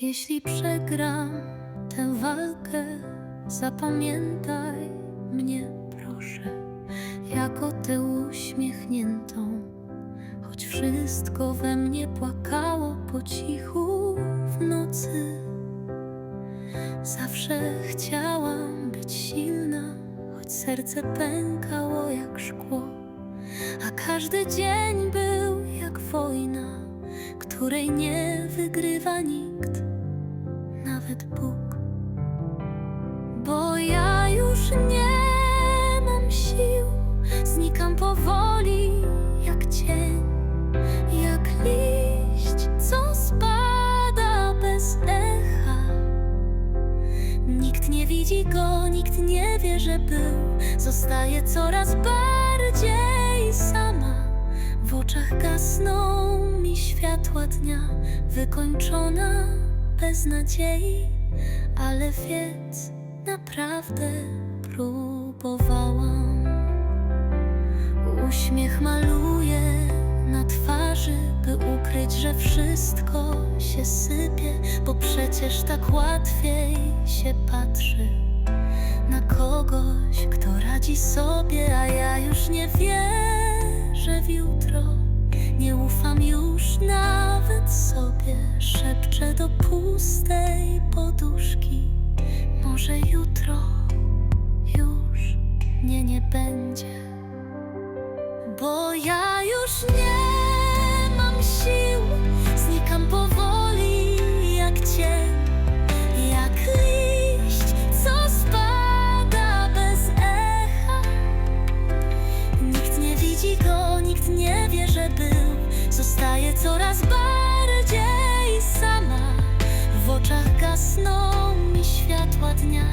Jeśli przegram tę walkę, zapamiętaj mnie, proszę, jako tę uśmiechniętą, choć wszystko we mnie płakało po cichu w nocy. Zawsze chciałam być silna, choć serce pękało jak szkło, a każdy dzień był jak wojna, której nie wygrywa nikt, nawet Bóg. Bo ja już nie mam sił, znikam powoli jak cień, jak liść, co spada bez echa. Nikt nie widzi go, nikt nie wie, że był. Zostaje coraz bardziej sama. W oczach gasną światła dnia, wykończona bez nadziei, ale wiedz, naprawdę próbowałam. Uśmiech maluję na twarzy, by ukryć, że wszystko się sypie, bo przecież tak łatwiej się patrzy na kogoś, kto radzi sobie, a ja już nie wierzę w jutro. Nie ufam już nawet sobie, szepczę do pustej poduszki. Może jutro już mnie nie będzie. Bo ja już nie mam sił, znikam powoli jak cień, jak liść, co spada bez echa. Nikt nie widzi go, nikt nie wie, że był. Zostaje coraz bardziej gasną mi światła dnia,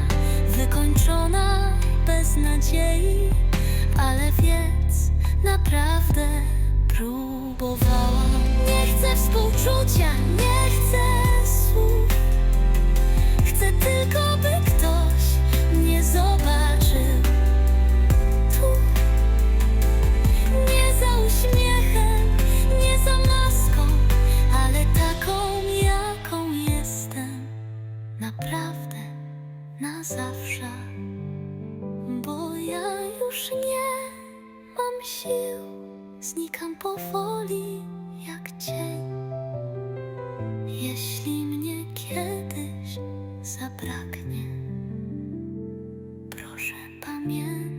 wykończona bez nadziei, ale wiedz, naprawdę próbowałam. Nie chcę współczucia, nie chcę naprawdę na zawsze, bo ja już nie mam sił, znikam powoli jak cień. Jeśli mnie kiedyś zabraknie, proszę pamiętaj.